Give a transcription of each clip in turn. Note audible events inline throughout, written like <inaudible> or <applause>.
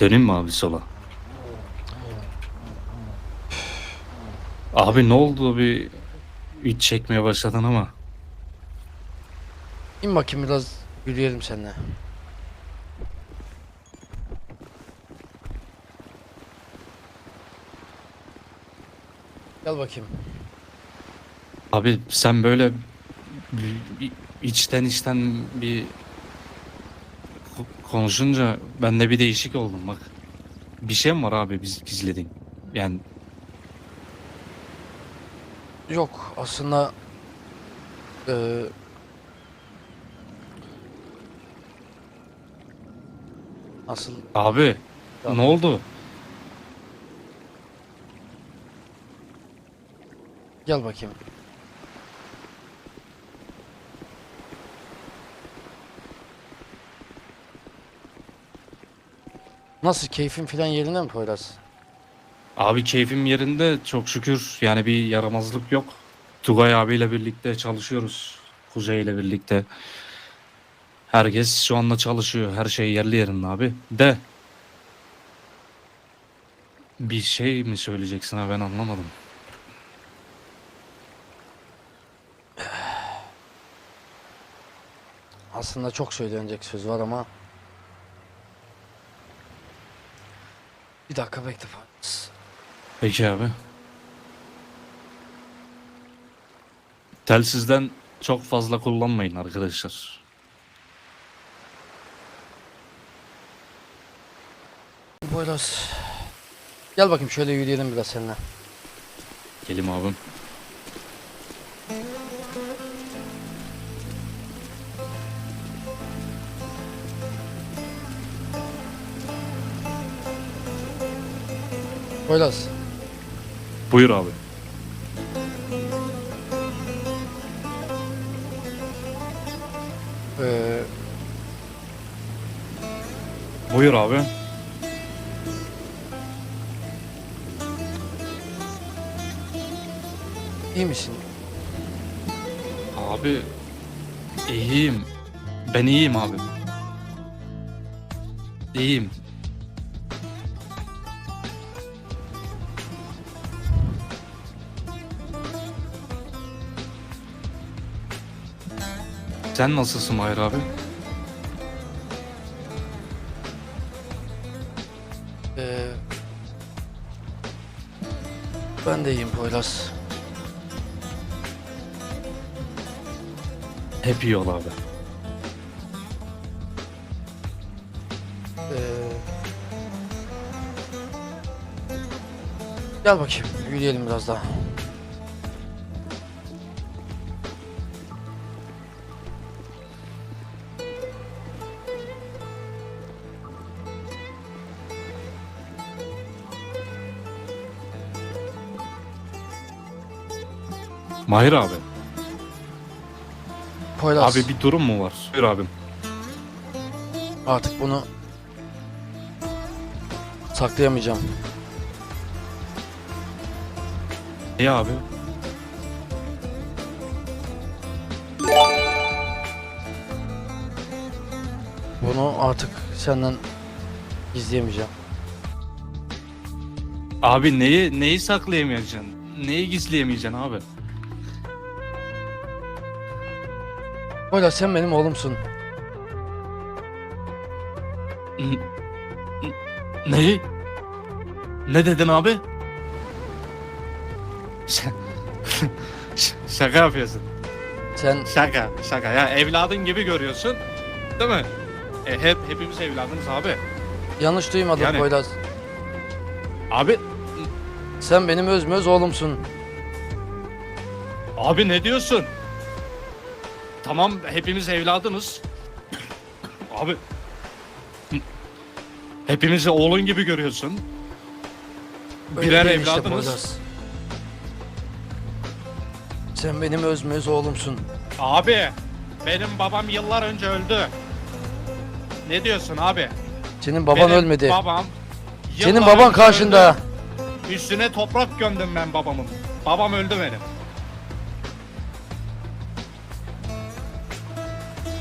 Döneyim mi abi sola? Abi ne oldu bir iç çekmeye başladın ama. İn bakayım biraz yürüyelim seninle. Gel bakayım. Abi sen böyle bir- bir içten içten bir konuşunca ben de bir değişik oldum bak. Bir şey mi var abi biz gizlediğin? Yani Yok aslında eee asıl abi ne oldu? gel bakayım. Nasıl keyfin filan yerinde mi Poyraz? Abi keyfim yerinde çok şükür yani bir yaramazlık yok. Tugay abiyle birlikte çalışıyoruz. Kuzey ile birlikte. Herkes şu anda çalışıyor. Her şey yerli yerinde abi. De. Bir şey mi söyleyeceksin abi ben anlamadım. Aslında çok söylenecek söz var ama Bir dakika bekle Poyraz. Peki abi. Telsizden çok fazla kullanmayın arkadaşlar. Poyraz. Gel bakayım şöyle yürüyelim biraz seninle. Gelim abim. Poyraz. Buyur abi. Ee, Buyur abi. iyi misin? Abi iyiyim. Ben iyiyim abi. İyiyim. Sen nasılsın Mahir abi? Ee, ben de iyiyim Poyraz. Hep iyi ol abi. Ee, gel bakayım yürüyelim biraz daha. Mahir abi. Poyraz Abi bir durum mu var? Buyur abim. artık bunu saklayamayacağım. İyi abi. Bunu artık senden gizleyemeyeceğim. Abi neyi neyi saklayamayacaksın? Neyi gizleyemeyeceksin abi? Poyraz sen benim oğlumsun. N- n- Neyi? Ne dedin abi? Ş- <laughs> şaka yapıyorsun. Sen Şaka, şaka. Ya evladın gibi görüyorsun. Değil mi? E, hep hepimiz evladınız abi. yanlış duymadın Yani- Poyraz. Abi, Sen benim özmöz oğlumsun. abi ne diyorsun? Tamam hepimiz evladınız. Abi Hepimizi oğlun gibi görüyorsun. Öyle Birer değil işte evladınız. Poyraz. Sen benim özmöz oğlumsun. Abi benim babam yıllar önce öldü. Ne diyorsun abi? Senin baban Benim ölmedi. Babam Senin yıllar baban önce karşında. öldü. Üstüne toprak gömdüm ben babamın. Babam öldü benim.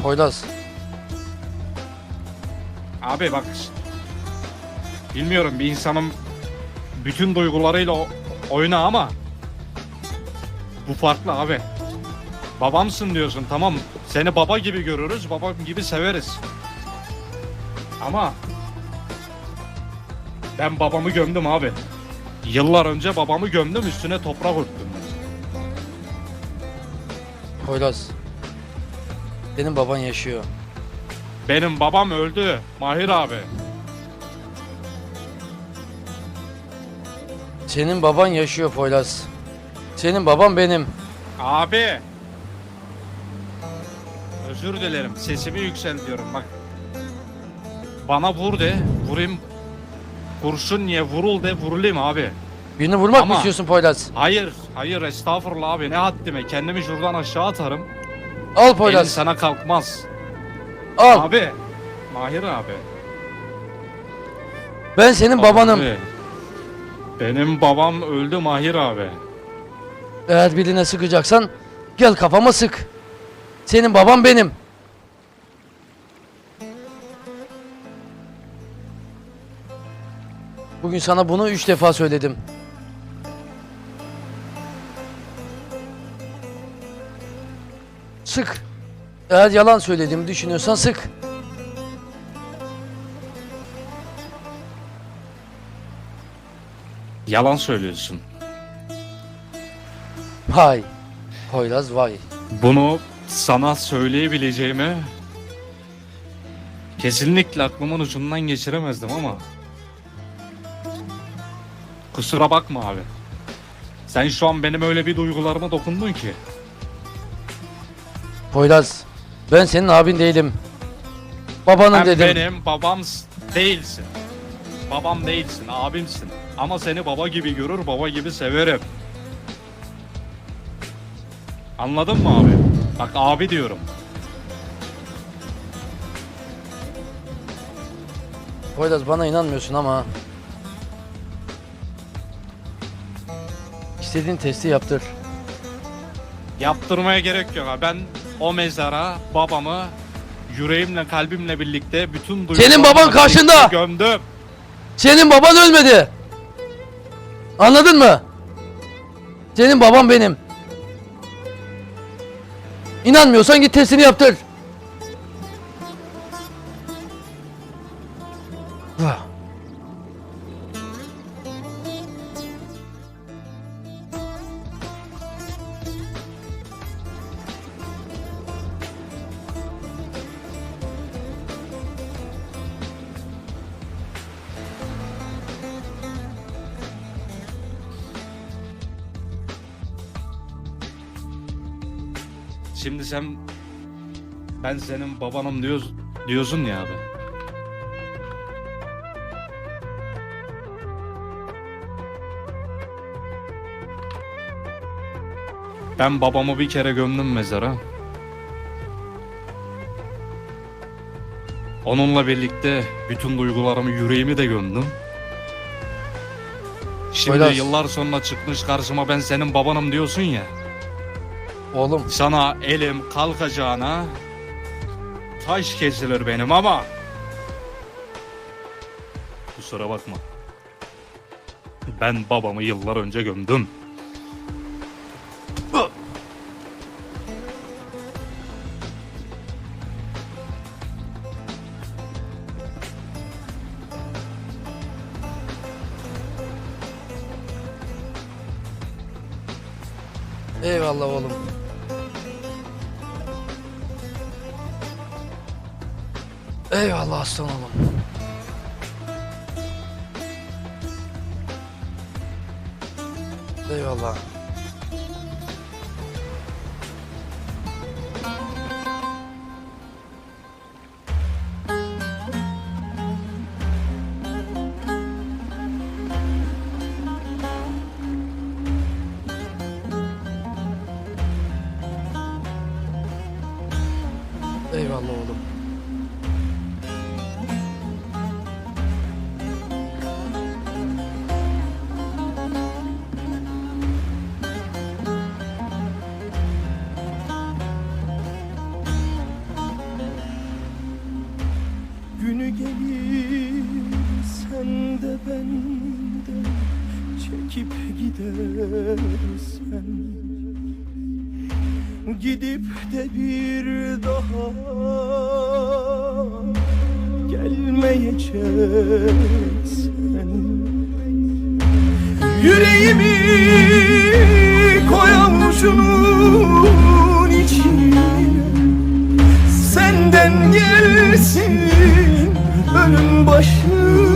Poyraz. Abi bak bilmiyorum bir insanın bütün duygularıyla o- oyna ama bu farklı abi. Babamsın diyorsun tamam seni baba gibi görürüz babam gibi severiz. Ama ben babamı gömdüm abi. Yıllar önce babamı gömdüm üstüne toprak örttüm. Poyraz. Senin baban yaşıyor. Benim babam öldü Mahir abi. Senin baban yaşıyor Poyraz. Senin baban benim. Abi. Özür dilerim. Sesimi yükseltiyorum bak. Bana vur de, vurayım. Kurşun niye vurul de, vurulayım abi. Birini vurmak Ama- mı istiyorsun Poyraz? Hayır, hayır estağfurullah abi. Ne haddime. Kendimi şuradan aşağı atarım. Al Elin Poyraz. sana kalkmaz. Al. Abi. Mahir abi. Ben senin babanım. Abi. Benim babam öldü Mahir abi. Eğer birine sıkacaksan gel kafama sık. Senin baban benim. Bugün sana bunu üç defa söyledim. Sık. Eğer yalan söylediğimi düşünüyorsan sık. Yalan söylüyorsun. Vay. Poyraz vay. Bunu sana söyleyebileceğimi kesinlikle aklımın ucundan geçiremezdim ama kusura bakma abi. Sen şu an benim öyle bir duygularıma dokundun ki. Poyraz. Ben senin abin değilim. Babanım Sen dedim. benim babam değilsin. Babam değilsin, abimsin. Ama seni baba gibi görür, baba gibi severim. Anladın mı abi? Bak abi diyorum. Poyraz bana inanmıyorsun ama istediğin testi yaptır. Yaptırmaya gerek yok. abi. Ben o mezara babamı yüreğimle kalbimle birlikte bütün Senin baban duygularımla karşında! birlikte Gömdüm. Senin baban ölmedi. Anladın mı? Senin baban benim. İnanmıyorsan git testini yaptır. Ben senin babanım diyoruz, diyorsun ya abi. Ben babamı bir kere gömdüm mezara. Onunla birlikte bütün duygularımı, yüreğimi de gömdüm. Şimdi Poyraz. yıllar sonra çıkmış karşıma ben senin babanım diyorsun ya. Oğlum Sana elim kalkacağına taş kesilir benim ama kusura bakma. Ben babamı yıllar önce gömdüm. eyvallah oğlum. Eyvallah aslan oğlum. Eyvallah. Eyvallah Gidip de bir daha gelmeyeceksen Yüreğimi koyamuşunun içine Senden gelsin ölüm başım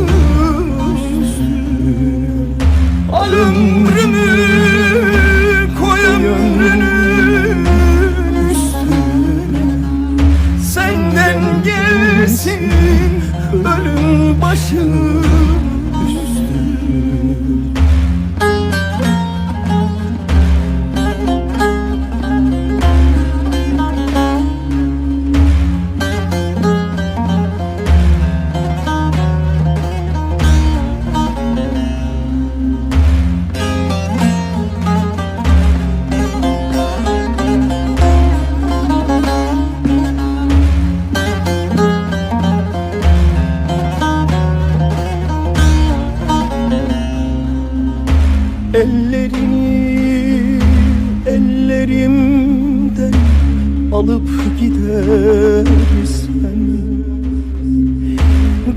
alıp gidersen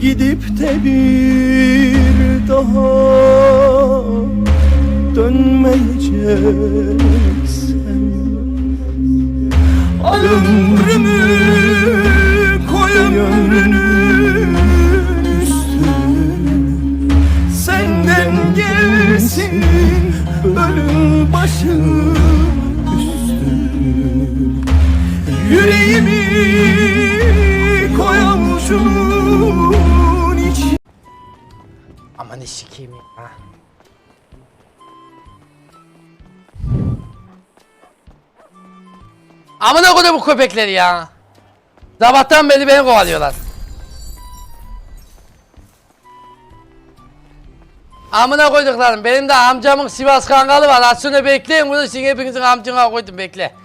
Gidip de bir daha dönmeyeceksen Al ömrümü koy ömrünün Senden gelsin ölüm başım Yüreğimi koyamuşum içine Aman ne sikeyim ya. Amına koydu bu köpekleri ya. Sabahtan beri beni kovalıyorlar. Amına koyduklarım. Benim de amcamın Sivas kangalı var. Az bekleyin bunu sizin hepinizin amcına koydum bekle.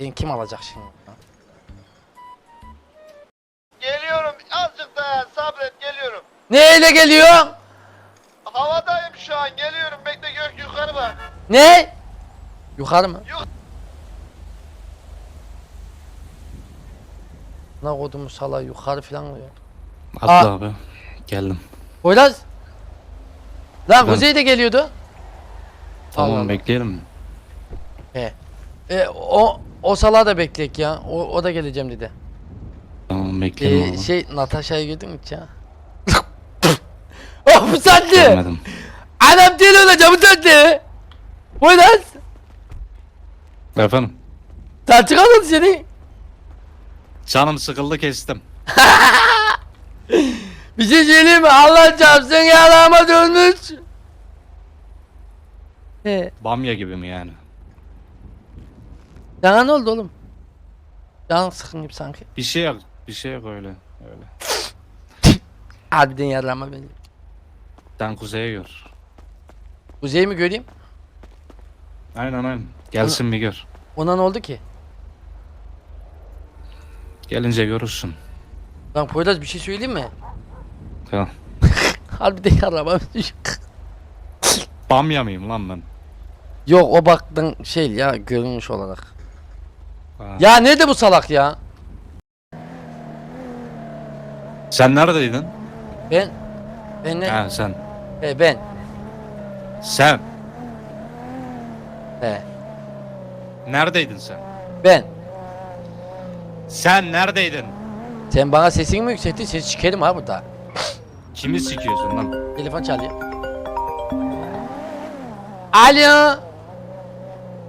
Beni kim alacak şimdi? Geliyorum azıcık dayan sabret geliyorum. Neyle geliyor? Havadayım şu an geliyorum bekle gök yukarı bak. Ne? Yukarı mı? Yok. Ne kodumu sala yukarı falan diyor. Atla Aa. abi. Geldim. Poyraz. Lan Ben- Kuzey de geliyordu. Tamam Allah Allah. bekleyelim. He. E, o o salağı da bekleyek ya. O, o da geleceğim dedi. Tamam bekleyelim E, abi. şey Natasha'yı gördün mü hiç ya? <laughs> oh bu saatte. Görmedim. Anam değil olacağım bu saatte. Poyraz. Efendim. Sen çıkardın seni. Canım sıkıldı kestim. <laughs> Bir şey söyleyeyim mi? Allah çarpsın yarama dönmüş. He. Bamya gibi mi yani? Sana ne oldu oğlum? Canın sıkın gibi sanki. Bir şey yok. Bir şey yok öyle. Öyle. Harbiden yarama beni. Sen kuzeye gör. Kuzey'i mi göreyim? Aynen aynen. Gelsin bir gör. Ona ne oldu ki? Gelince görürsün. Lan Poyraz bir şey söyleyeyim mi? Tamam. <laughs> Harbiden yarama Bamya mıyım lan ben? Yok o baktın şey ya görünüş olarak. Ha. Ya nerede bu salak ya? Sen neredeydin? Ben ben ne? Ha sen. He, ben. Sen. He. Neredeydin sen? Ben. Sen neredeydin? Sen bana sesini mi yükselttin? Sesi çıkarım ha burada. Kimi sikiyorsun lan? Telefon çalıyor. Alo.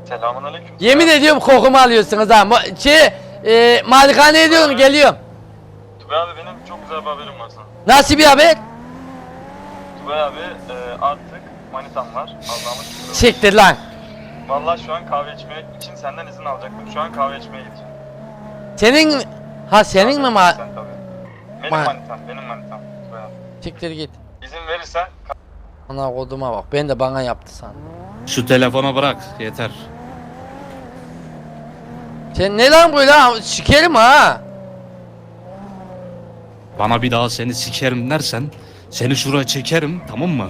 Selamun aleyküm. Yemin ediyorum kokumu alıyorsunuz ha. Ma- Şey, e, malikaneye diyorum geliyorum. Tugay abi benim çok güzel bir haberim var sana. Nasıl bir haber? Tugay abi e, artık manitam var. Allah'ıma şükür. olsun. Siktir lan. Vallahi şu an kahve içmek için senden izin alacaktım. Şu an kahve içmeye gideceğim. Senin? Ha senin mi ma? Sen tabii. Benim Ma- manitam, benim manitam. Tugay abi. Siktir git. İzin verirsen Ana koduma bak. Ben de bana yaptı sandım. Şu telefonu bırak yeter. Sen ne lan böyle ha? Sikerim ha. Bana bir daha seni sikerim dersen seni şuraya çekerim tamam mı?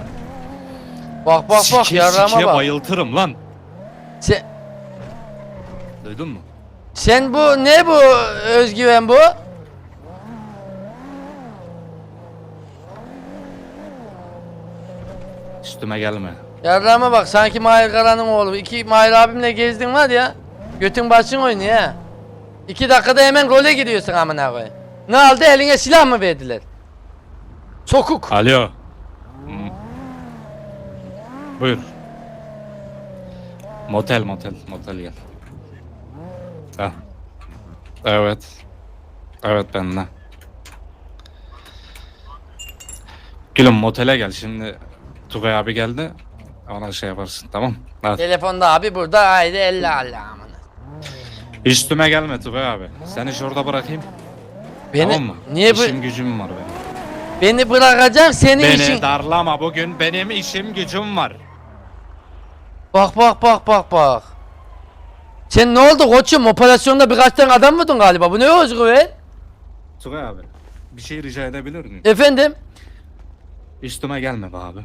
Bak bak bak Sike yarrama sike bak. bayıltırım lan. Sen, Duydun mu? sen bu ne bu özgüven bu? Üstüme gelme. Yarrama bak sanki Mahir Kara'nın oğlu. İki Mahir abimle gezdin var ya. Götün başın oynuyor ha. İki dakikada hemen role giriyorsun amına koyayım. Ne aldı eline silah mı verdiler? Sokuk. Alo. Hı. Buyur. Motel motel motel gel. Ha. Evet. Evet ben de. Gülüm motele gel şimdi. Tugay abi geldi. Ona şey yaparsın tamam. Hadi. Telefonda abi burada haydi elle amına. Üstüme gelme Tugay abi. Seni şurada bırakayım. Beni tamam mı? niye bu İşim gücüm var benim. beni bırakacak senin Beni işin. darlama bugün benim işim gücüm var. Bak bak bak bak bak. Sen ne oldu koçum operasyonda birkaç tane adam mıydın galiba bu ne özgüven? Tugay abi bir şey rica edebilir miyim? Efendim? Üstüme gelme be abi.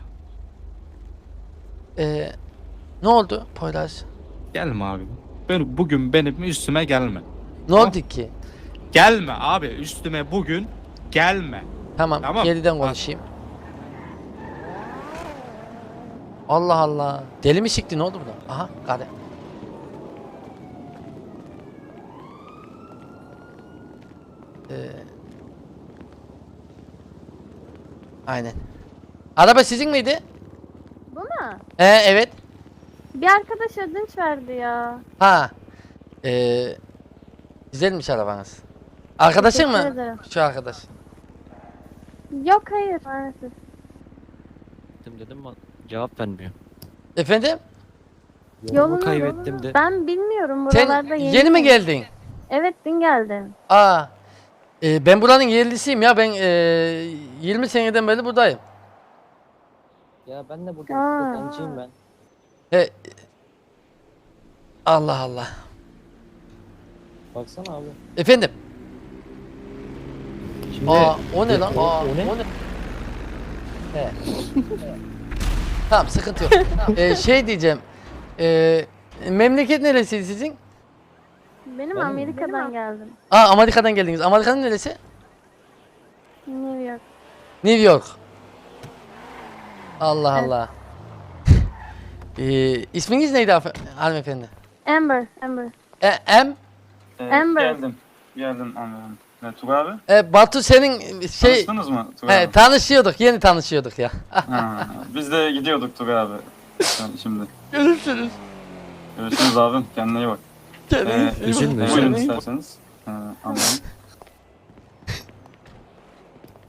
Ee, ne oldu Poyraz? Gelme abi. Ben, bugün benim üstüme gelme. Ne oldu ki? Gelme abi üstüme bugün gelme. Tamam, Tamam. geriden Ha. konuşayım. Allah Allah. Deli mi sikti ne oldu burada? Aha kare. Ee, aynen. Araba sizin miydi? Bu mu? Ee, evet. Bir arkadaş ödünç verdi ya. Ha. Ee, güzelmiş arabanız. Arkadaşın Teşekkür mı? ederim. Şu arkadaş. Yok hayır maalesef. Dedim dedim ama cevap vermiyor. Efendim? Yolunu kaybettim yolunu. de. Ben bilmiyorum Sen buralarda yeni, mi geldin? Evet dün geldim. Aa. e, ben buranın yerlisiyim ya. Ben e, 20 seneden beri buradayım. Ya ben de burada Aa. öğrenciyim ben. E, Allah Allah. Baksana abi. Efendim? Şimdi Aa, o ne lan? o- Aa, o ne? O ne? He. <laughs> tamam sıkıntı yok. <laughs> e, şey diyeceğim. E, memleket neresi sizin? Benim Ben mi? Amerika'dan geldim. Aa Amerika'dan geldiniz. Amerika'nın neresi? New York. New York. Allah Evet. Allah. E, isminiz neydi hanıfe- hanımefendi? Amber, Amber. E, M. Ee, Amber. Geldim. Geldim anladım. Ne Tugay abi? E, Batu senin şey... Tanıştınız mı Tugay He, abi? tanışıyorduk. Yeni tanışıyorduk ya. <laughs> Ha, biz de gidiyorduk Tugay abi. Sen- Şimdi. Görüşürüz. Görüşürüz abim. Kendine iyi bak. Ee, Üzülme, buyurun üzülme. isterseniz. Ee, anladım.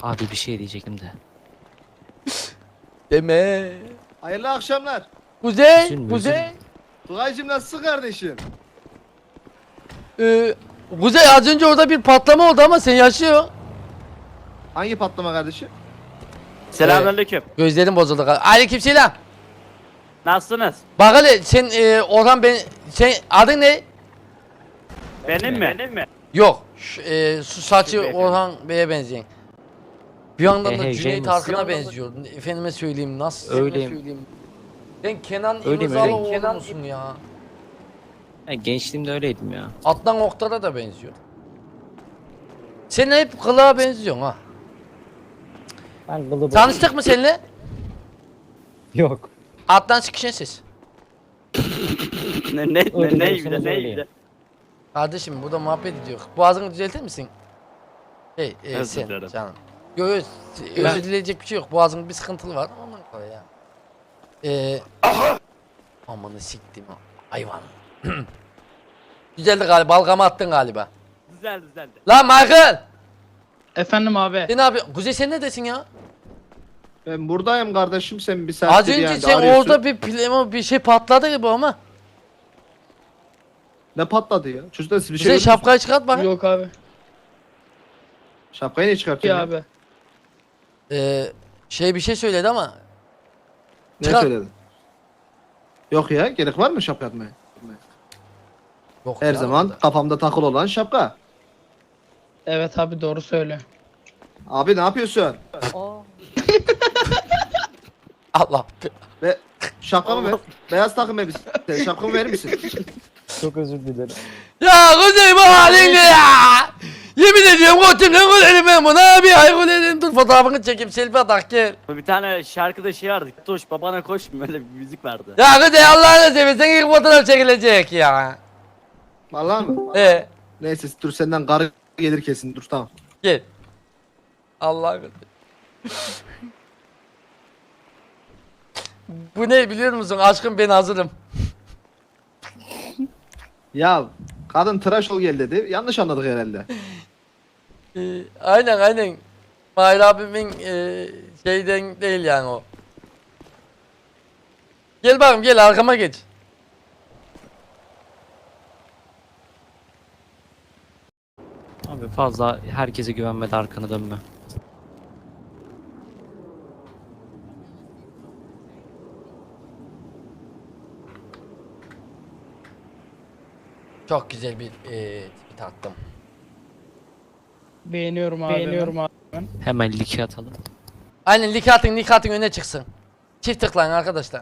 Abi bir şey diyecektim de. Deme. Hayırlı akşamlar. Kuzey, Üzülme, Kuzey. Tugay'cım nasılsın kardeşim? Ee, Kuzey az önce orada bir patlama oldu ama sen yaşıyor. Hangi patlama kardeşim? Selamünaleyküm. Gözlerim bozuldu. Aleykümselam. Nasılsınız? Bak hele sen e, Orhan ben sen adın ne? Benim mi? Benim mi? Yok. Şu, e, su saçı Beyefendi. Orhan Bey'e benzeyin. Bir yandan da Cüneyt. Arkın'a benziyor. Efendime söyleyeyim nasıl Öyleyim. söyleyeyim. Ben Kenan İmirzalıoğlu öyleyim. Kenan musun ya? Ben gençliğimde öyleydim ya. Adnan Oktar'a da benziyor. Sen hep kılığa benziyorsun ha. Ben gılıbım. Tanıştık mı seninle? <laughs> Yok. Adnan Sikişensiz. Ne ne ne Öyle ne diyorsanız ilgili ne öyleyim. ilgili? Kardeşim burada muhabbet ediyor. Boğazını düzeltir misin? Hey, e, Özür sen dilerim. canım. Yo yo özür dileyecek bir şey yok. Boğazın bir sıkıntılı var. Ee, amanı siktim ha. Hayvan. <clears throat> Güzeldi galiba. Balgama attın galiba. Düzeldi düzeldi. Lan Michael! Efendim abi. Sen abi Kuzey sen neredesin ya? Ben buradayım kardeşim sen bir Az saattir önce yani sen arıyorsun. orada bir bir şey patladı gibi ama. Ne patladı ya? Çocuklar siz bir şey Kuzey mü? şapkayı çıkart bak. Yok abi. Şapkayı niye çıkartıyorsun? ya? abi. Ee, şey bir şey söyledi ama. Ne Çıkar. söyledin? Yok ya gerek var mı şapka atmaya? Yok Her ya, zaman kafamda takılı olan şapka. Evet abi doğru söyle. Abi ne yapıyorsun? <laughs> Allah. Ve şapkamı ver. Beyaz takım elbise. Şapkamı verir misin? <laughs> Çok özür dilerim. Ya Kuzey bu halin ne ya? <laughs> Yemin ediyorum götümden gülerim ben bunu abi. Ay gülerim dur fotoğrafını çekeyim selfie atak gel. Bir tane şarkıda şey vardı. Koş babana koş böyle bir müzik vardı. Ya Kuzey Allah'ını seversen ilk fotoğraf çekilecek ya. Vallahi mı? Ee, Neyse dur senden karı gelir kesin. Dur tamam. gel. Allah Bu ne biliyor musun? Aşkım ben hazırım. Ya kadın tıraş ol gel dedi. Yanlış anladık herhalde. <laughs> Ee, aynen aynen. Mahir abimin e, şeyden değil yani o. Gel bakayım gel arkama geç. Abi fazla herkese güvenmede arkanı dönme. Çok güzel bir e, tweet attım. Beğeniyorum abi. Beğeniyorum abi. Hemen liki atalım. Aynen lik atın lik atın öne çıksın. Çift tıklayın arkadaşlar.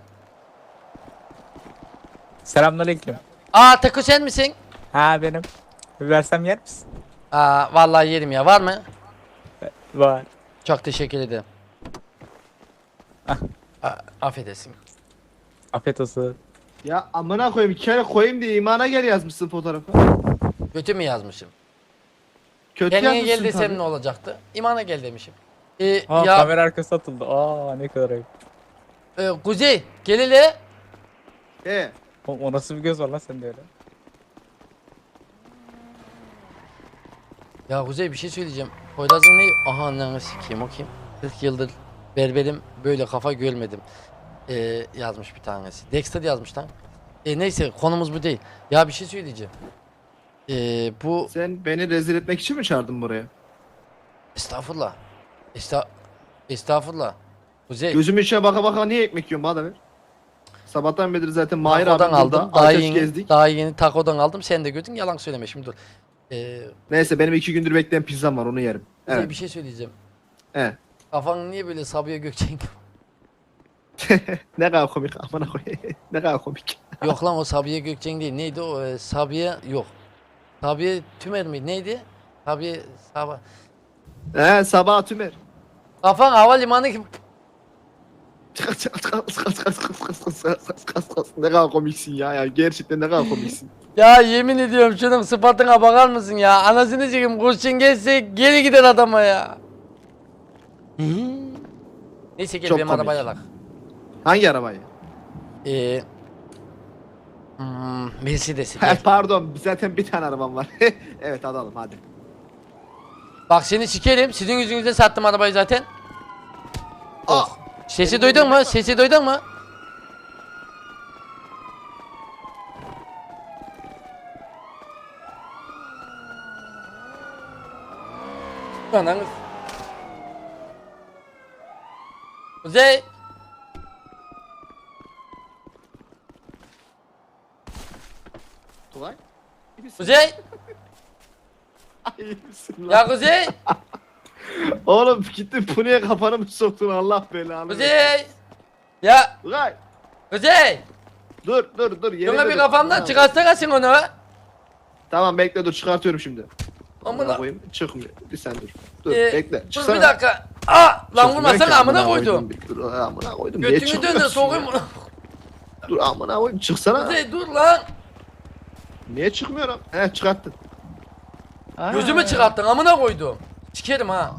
Selamünaleyküm. Aa Taku sen misin? Ha benim. Versem yer misin? Aa vallahi yerim ya var mı? Var. Çok teşekkür ederim. Ah. Aa, affedersin. Afiyet olsun. Ya amına koyayım iki kere koyayım diye imana gel yazmışsın fotoğrafı. Kötü mü yazmışım? Kötü Kendine yazmışsın gel desem tabii. ne olacaktı? İmana gel demişim. Ee, Aa ya kamera arkası atıldı. Aa ne kadar ayıp. e, Kuzey gel hele. He. O, o nasıl bir göz var lan sende öyle? Ya Kuzey bir şey söyleyeceğim. Poyraz'ın ne? Aha ananı sikeyim o kim? 40 yıldır berberim böyle kafa görmedim. Ee, yazmış bir tanesi. Dexter yazmış lan. E, neyse konumuz bu değil. Ya bir şey söyleyeceğim. Ee, bu Sen beni rezil etmek için mi çağırdın buraya? estağfurullah. Esta estağfurullah. Kuzey Gözümün içine baka baka niye ekmek yiyorsun bana ver. Sabahtan beri zaten Mahir abi takodan burada. aldım. Daha yeni, gezdik. daha yeni takodan aldım. Sen de gördün yalan söyleme şimdi dur. Ee, Neyse benim iki gündür bekleyen pizzam var onu yerim. Kuzey Evet. bir şey söyleyeceğim. Evet. Kafan niye böyle Sabiha Gökçen Ne kadar komik amına koyayım. ne kadar komik. Yok lan o Sabiha Gökçen değil. Neydi o? Ee, Sabiha yok. Sabiha Tümer mi? Neydi? Sabiha Sabah. He sabah tümer. Kafan havalimanı gibi. ne kadar komiksin ya ya gerçekten ne kadar komiksin. Ya yemin ediyorum şunun sıfatına bakar mısın ya? Anasını çekeyim kurşun geçse geri gider adama ya. Neyse gel Çok benim komik. arabaya bak. Hangi arabayı? Ee, hmm, Mercedes'i pardon zaten bir tane arabam var. <laughs> evet alalım hadi. Bak seni sikerim. Sizin yüzünüzden sattım arabayı zaten. Aa, Sesi duydun mu? Sesi duydun mu? Ananız. Kuzey. Misin? Kuzey. <laughs> İyi misin lan? Ya Kuzey. <laughs> Oğlum gittin Pune'ye kafanı mı soktun Allah belanı. versin. Kuzey. Ya Tugay. Kuzey. Dur dur dur. yerine Şuna bir kafamdan Tamam. çıkarsana sen onu. Tamam bekle dur çıkartıyorum şimdi. Amına. Amına koyayım. Çıkmıyor. Bir sen dur. Dur Ee, bekle. Dur Çıksana. bir dakika. Aa lan Çıkmıyor vurmasana ki, amına koydum. koydum. Bir Dur amına koydum. Niye Götünü çıkmıyorsun döndür sokayım bunu. Dur amına koyayım çıksana. Kuzey dur lan. Niye çıkmıyorum? He çıkarttın. Gözümü çıkarttın amına koydum. Sikerim ha.